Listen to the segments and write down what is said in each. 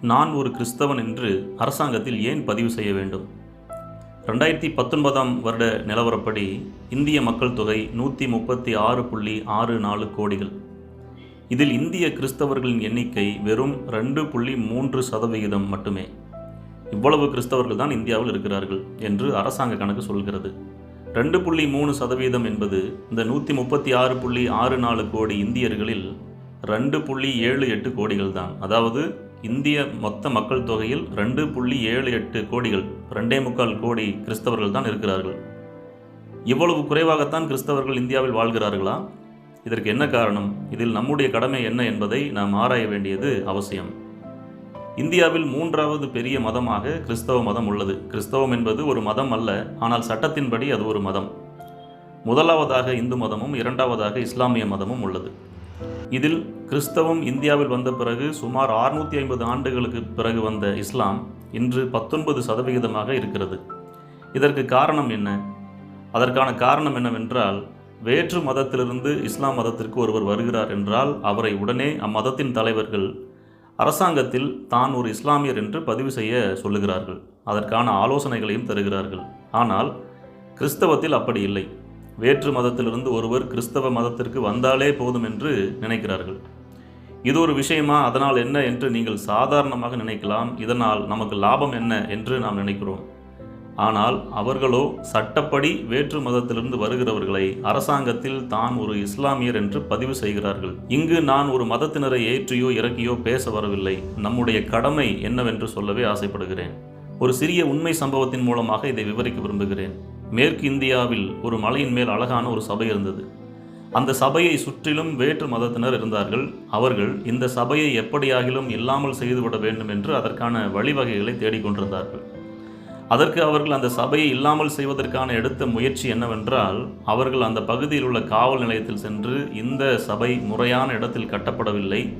நான் ஒரு கிறிஸ்தவன் என்று அரசாங்கத்தில் ஏன் பதிவு செய்ய வேண்டும்? ரெண்டாயிரத்தி பத்தொன்பதாம் வருட நிலவரப்படி இந்திய மக்கள் தொகை நூற்றி முப்பத்தி ஆறு புள்ளி ஆறு நாலு கோடிகள். இதில் இந்திய கிறிஸ்தவர்களின் எண்ணிக்கை வெறும் ரெண்டு புள்ளி மூன்று சதவிகிதம் மட்டுமே. இவ்வளவு கிறிஸ்தவர்கள் தான் இந்தியாவில் இருக்கிறார்கள் என்று அரசாங்க கணக்கு சொல்கிறது. ரெண்டு புள்ளி மூணு சதவீதம் என்பது இந்த நூற்றி முப்பத்தி ஆறு புள்ளி ஆறு நாலு கோடி இந்தியர்களில் ரெண்டு புள்ளி ஏழு எட்டு கோடிகள் தான். அதாவது இந்திய மொத்த மக்கள் தொகையில் ரெண்டு புள்ளி ஏழு எட்டு கோடிகள் ரெண்டே முக்கால் கோடி கிறிஸ்தவர்கள் தான் இருக்கிறார்கள். இவ்வளவு குறைவாகத்தான் கிறிஸ்தவர்கள் இந்தியாவில் வாழ்கிறார்களா? இதற்கு என்ன காரணம்? இதில் நம்முடைய கடமை என்ன என்பதை நாம் ஆராய வேண்டியது அவசியம். இந்தியாவில் மூன்றாவது பெரிய மதமாக கிறிஸ்தவ மதம் உள்ளது. கிறிஸ்தவம் என்பது ஒரு மதம் அல்ல ஆனால் சட்டத்தின்படி அது ஒரு மதம். முதலாவதாக இந்து மதமும் இரண்டாவதாக இஸ்லாமிய மதமும் உள்ளது. இதில் கிறிஸ்தவம் இந்தியாவில் வந்த பிறகு சுமார் 650 ஐம்பது ஆண்டுகளுக்கு பிறகு வந்த இஸ்லாம் இன்று பத்தொன்பது சதவிகிதமாக இருக்கிறது. இதற்கு காரணம் என்ன? அதற்கான காரணம் என்னவென்றால் வேற்று மதத்திலிருந்து இஸ்லாம் மதத்திற்கு ஒருவர் வருகிறார் என்றால் அவரை உடனே அம்மதத்தின் தலைவர்கள் அரசாங்கத்தில் தான் ஒரு இஸ்லாமியர் என்று பதிவு செய்ய சொல்லுகிறார்கள். அதற்கான ஆலோசனைகளையும் தருகிறார்கள். ஆனால் கிறிஸ்தவத்தில் அப்படி இல்லை. வேற்று மதத்திலிருந்து ஒருவர் கிறிஸ்தவ மதத்திற்கு வந்தாலே போதும் என்று நினைக்கிறார்கள். இது ஒரு விஷயமா? அதனால் என்ன என்று நீங்கள் சாதாரணமாக நினைக்கலாம். இதனால் நமக்கு லாபம் என்ன என்று நாம் நினைக்கிறோம். ஆனால் அவர்களோ சட்டப்படி வேற்று மதத்திலிருந்து வருகிறவர்களை அரசாங்கத்தில் தான் ஒரு இஸ்லாமியர் என்று பதிவு செய்கிறார்கள். இங்கு நான் ஒரு மதத்தினரை ஏற்றியோ இறக்கியோ பேச வரவில்லை. நம்முடைய கடமை என்னவென்று சொல்லவே ஆசைப்படுகிறேன். ஒரு சிறிய உண்மை சம்பவத்தின் மூலமாக இதை விவரிக்க விரும்புகிறேன். மேற்கு இந்தியாவில் ஒரு மலையின் மேல் அழகான ஒரு சபை இருந்தது. அந்த சபையை சுற்றிலும் வேற்று மதத்தினர் இருந்தார்கள். அவர்கள் இந்த சபையை எப்படியாகிலும் இல்லாமல் செய்துவிட வேண்டும் என்று அதற்கான வழிவகைகளை தேடிக்கொண்டிருந்தார்கள் அதற்கு அவர்கள் அந்த சபையை இல்லாமல் செய்வதற்கான எடுத்த முயற்சி என்னவென்றால் அவர்கள் அந்த பகுதியில் உள்ள காவல் நிலையத்தில் சென்று இந்த சபை முறையான இடத்தில் கட்டப்படவில்லை.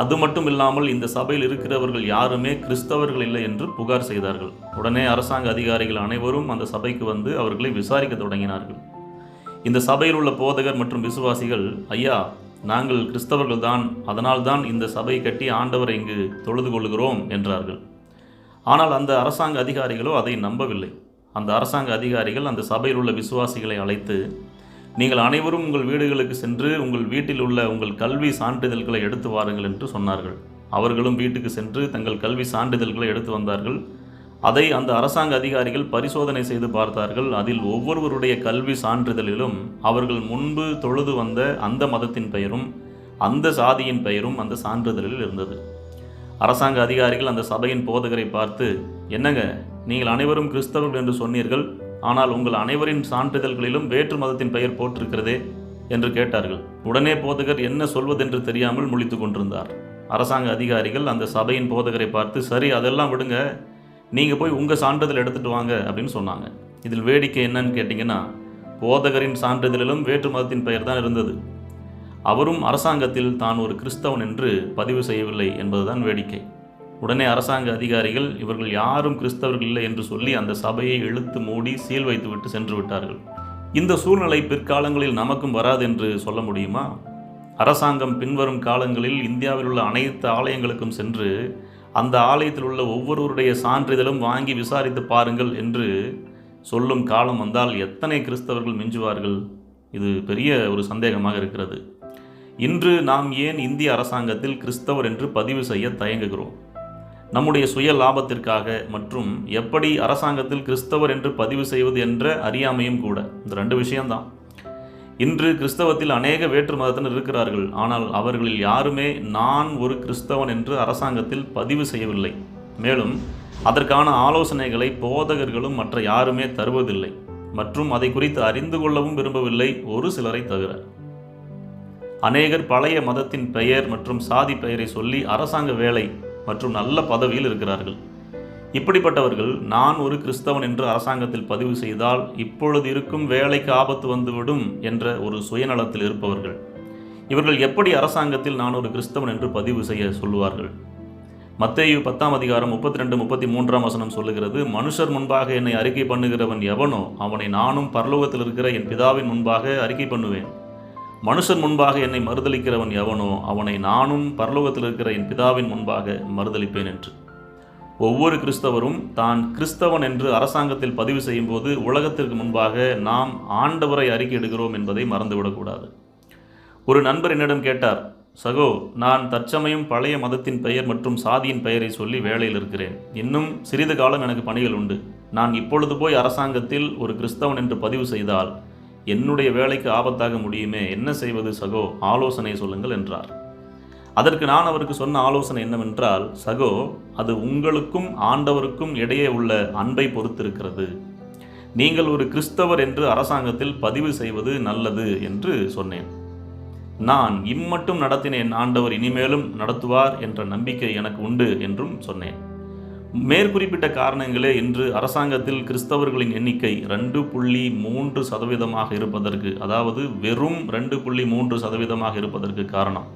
அது மட்டும் இல்லாமல் இந்த சபையில் இருக்கிறவர்கள் யாருமே கிறிஸ்தவர்கள் இல்லை என்று புகார் செய்தார்கள். உடனே அரசாங்க அதிகாரிகள் அனைவரும் அந்த சபைக்கு வந்து அவர்களை விசாரிக்க தொடங்கினார்கள். இந்த சபையில் உள்ள போதகர் மற்றும் விசுவாசிகள் ஐயா நாங்கள் கிறிஸ்தவர்கள் தான் அதனால்தான் இந்த சபை கட்டி ஆண்டவரை இங்கு தொழுது கொள்கிறோம் என்றார்கள். ஆனால் அந்த அரசாங்க அதிகாரிகளோ அதை நம்பவில்லை. அந்த அரசாங்க அதிகாரிகள் அந்த சபையில் உள்ள விசுவாசிகளை அழைத்து நீங்கள் அனைவரும் உங்கள் வீடுகளுக்கு சென்று உங்கள் வீட்டில் உள்ள உங்கள் கல்வி சான்றிதழ்களை எடுத்து வாருங்கள் என்று சொன்னார்கள். அவர்களும் வீட்டுக்கு சென்று தங்கள் கல்வி சான்றிதழ்களை எடுத்து வந்தார்கள். அதை அந்த அரசாங்க அதிகாரிகள் பரிசோதனை செய்து பார்த்தார்கள். அதில் ஒவ்வொருவருடைய கல்வி சான்றிதழிலும் அவர்கள் முன்பு தொழுது வந்த அந்த மதத்தின் பெயரும் அந்த சாதியின் பெயரும் அந்த சான்றிதழில் இருந்தது. அரசாங்க அதிகாரிகள் அந்த சபையின் போதகரை பார்த்து என்னங்க நீங்கள் அனைவரும் கிறிஸ்தவர்கள் என்று சொன்னீர்கள். ஆனால் உங்கள் அனைவரின் சான்றிதழ்களிலும் வேற்று மதத்தின் பெயர் போட்டிருக்கிறதே என்று கேட்டார்கள். உடனே போதகர் என்ன சொல்வதென்று தெரியாமல் முழித்து கொண்டிருந்தார். அரசாங்க அதிகாரிகள் அந்த சபையின் போதகரை பார்த்து சரி அதெல்லாம் விடுங்க. நீங்கள் போய் உங்கள் சான்றிதழ் எடுத்துகிட்டு வாங்க அப்படின்னு சொன்னாங்க. இதில் வேடிக்கை என்னன்னு கேட்டிங்கன்னா போதகரின் சான்றிதழிலும் வேற்று மதத்தின் பெயர் தான் இருந்தது. அவரும் அரசாங்கத்தில் தான் ஒரு கிறிஸ்தவன் என்று பதிவு செய்யவில்லை என்பதுதான் வேடிக்கை. உடனே அரசாங்க அதிகாரிகள் இவர்கள் யாரும் கிறிஸ்தவர்கள் இல்லை என்று சொல்லி அந்த சபையை இழுத்து மூடி சீல் வைத்துவிட்டு சென்று விட்டார்கள். இந்த சூழ்நிலை பிற்காலங்களில் நமக்கும் வராது என்று சொல்ல முடியுமா? அரசாங்கம் பின்வரும் காலங்களில் இந்தியாவில் உள்ள அனைத்து ஆலயங்களுக்கும் சென்று அந்த ஆலயத்தில் உள்ள ஒவ்வொருவருடைய சான்றிதழும் வாங்கி விசாரித்து பாருங்கள் என்று சொல்லும் காலம் வந்தால் எத்தனை கிறிஸ்தவர்கள் மிஞ்சுவார்கள்? இது பெரிய ஒரு சந்தேகமாக இருக்கிறது. இன்று நாம் ஏன் இந்திய அரசாங்கத்தில் கிறிஸ்தவர் என்று பதிவு செய்ய தயங்குகிறோம்? நம்முடைய சுய லாபத்திற்காக மற்றும் எப்படி அரசாங்கத்தில் கிறிஸ்தவர் என்று பதிவு செய்வது என்ற அறியாமையும் கூட. இந்த ரெண்டு விஷயம்தான். இன்று கிறிஸ்தவத்தில் அநேக வேற்று மதத்தினர் இருக்கிறார்கள். ஆனால் அவர்களில் யாருமே நான் ஒரு கிறிஸ்தவன் என்று அரசாங்கத்தில் பதிவு செய்யவில்லை. மேலும் அதற்கான ஆலோசனைகளை போதகர்களும் மற்ற யாருமே தருவதில்லை. மற்றும் அதை குறித்து அறிந்து கொள்ளவும் விரும்பவில்லை ஒரு சிலரை தவிர. அநேகர் பழைய மதத்தின் பெயர் மற்றும் சாதி பெயரை சொல்லி அரசாங்க வேலை மற்றும் நல்ல பதவியில் இருக்கிறார்கள். இப்படிப்பட்டவர்கள் நான் ஒரு கிறிஸ்தவன் என்று அரசாங்கத்தில் பதிவு செய்தால் இப்பொழுது இருக்கும் வேலைக்கு ஆபத்து வந்துவிடும் என்ற ஒரு சுயநலத்தில் இருப்பவர்கள். இவர்கள் எப்படி அரசாங்கத்தில் நான் ஒரு கிறிஸ்தவன் என்று பதிவு செய்ய சொல்லுவார்கள்? மத்தேயு பத்தாம் அதிகாரம் முப்பத்தி ரெண்டு முப்பத்தி மூன்றாம் வசனம் சொல்லுகிறது மனுஷர் முன்பாக என்னை அறிக்கை பண்ணுகிறவன் எவனோ அவனை நானும் பரலோகத்தில் இருக்கிற என் பிதாவின் முன்பாக அறிக்கை பண்ணுவேன். மனுஷன் முன்பாக என்னை மறுதளிக்கிறவன் எவனோ அவனை நானும் பரலோகத்தில் இருக்கிற என் பிதாவின் முன்பாக மறுதளிப்பேன் என்று. ஒவ்வொரு கிறிஸ்தவரும் தான் கிறிஸ்தவன் என்று அரசாங்கத்தில் பதிவு செய்யும்போது உலகத்திற்கு முன்பாக நாம் ஆண்டவரை அறிக்கையிடுகிறோம் என்பதை மறந்துவிடக்கூடாது ஒரு நண்பர் என்னிடம் கேட்டார் சகோ நான் தற்சமயம் பழைய மதத்தின் பெயர் மற்றும் சாதியின் பெயரை சொல்லி வேலையில் இருக்கிறேன். இன்னும் சிறிது காலம் எனக்கு பணிகள் உண்டு. நான் இப்பொழுது போய் அரசாங்கத்தில் ஒரு கிறிஸ்தவன் என்று பதிவு செய்தால் என்னுடைய வேலைக்கு ஆபத்தாக முடியுமே என்ன செய்வது சகோ? ஆலோசனை சொல்லுங்கள் என்றார். அதற்கு நான் அவருக்கு சொன்ன ஆலோசனை என்னவென்றால் சகோ அது உங்களுக்கும் ஆண்டவருக்கும் இடையே உள்ள அன்பை பொறுத்திருக்கிறது. நீங்கள் ஒரு கிறிஸ்தவர் என்று அரசாங்கத்தில் பதிவு செய்வது நல்லது என்று சொன்னேன். நான் இம்மட்டும் நடத்தினேன் ஆண்டவர் இனிமேலும் நடத்துவார் என்ற நம்பிக்கை எனக்கு உண்டு என்றும் சொன்னேன். மேற்குறிப்பிட்ட காரணங்களே இன்று அரசாங்கத்தில் கிறிஸ்தவர்களின் எண்ணிக்கை ரெண்டு புள்ளி மூன்று சதவீதமாக இருப்பதற்கு அதாவது வெறும் ரெண்டு புள்ளி மூன்று சதவீதமாக இருப்பதற்கு காரணம்.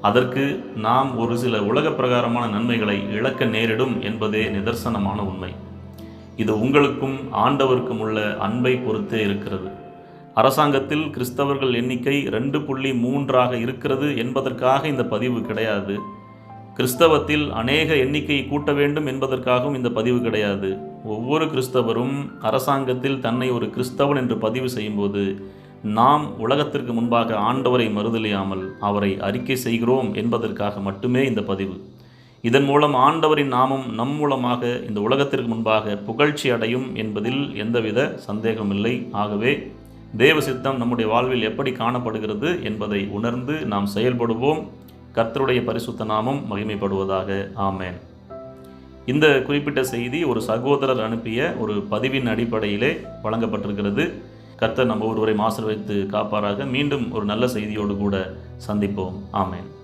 அதற்கு நாம் ஒரு சில உலக பிரகாரமான நன்மைகளை இழக்க நேரிடும் என்பதே நிதர்சனமான உண்மை. இது உங்களுக்கும் ஆண்டவருக்கும் உள்ள அன்பை பொறுத்தே இருக்கிறது. அரசாங்கத்தில் கிறிஸ்தவர்கள் எண்ணிக்கை ரெண்டு புள்ளி மூன்றாக இருக்கிறது என்பதற்காக இந்த பதிவு கிடையாது. கிறிஸ்தவத்தில் அநேக எண்ணிக்கையை கூட்ட வேண்டும் என்பதற்காகவும் இந்த பதிவு கிடையாது. ஒவ்வொரு கிறிஸ்தவரும் அரசாங்கத்தில் தன்னை ஒரு கிறிஸ்தவன் என்று பதிவு செய்யும்போது நாம் உலகத்திற்கு முன்பாக ஆண்டவரை மறுதலியாமல் அவரை அறிக்கை செய்கிறோம் என்பதற்காக மட்டுமே இந்த பதிவு. இதன் மூலம் ஆண்டவரின் நாமம் நம் மூலமாக இந்த உலகத்திற்கு முன்பாக புகழ்ச்சி அடையும் என்பதில் எந்தவித சந்தேகமில்லை. ஆகவே தேவ சித்தம் நம்முடைய வாழ்வில் எப்படி காணப்படுகிறது என்பதை உணர்ந்து நாம் செயல்படுவோம். கர்த்தருடைய பரிசுத்த நாமம் மகிமைப்படுவதாக. ஆமேன். இந்த குறிப்பிட்ட செய்தி ஒரு சகோதரர் அனுப்பிய ஒரு பதிவின் அடிப்படையிலே வழங்கப்பட்டிருக்கிறது. கர்த்தர் நம்ம ஒருவரை ஆசீர்வதித்து காப்பாராக. மீண்டும் ஒரு நல்ல செய்தியோடு கூட சந்திப்போம். ஆமேன்.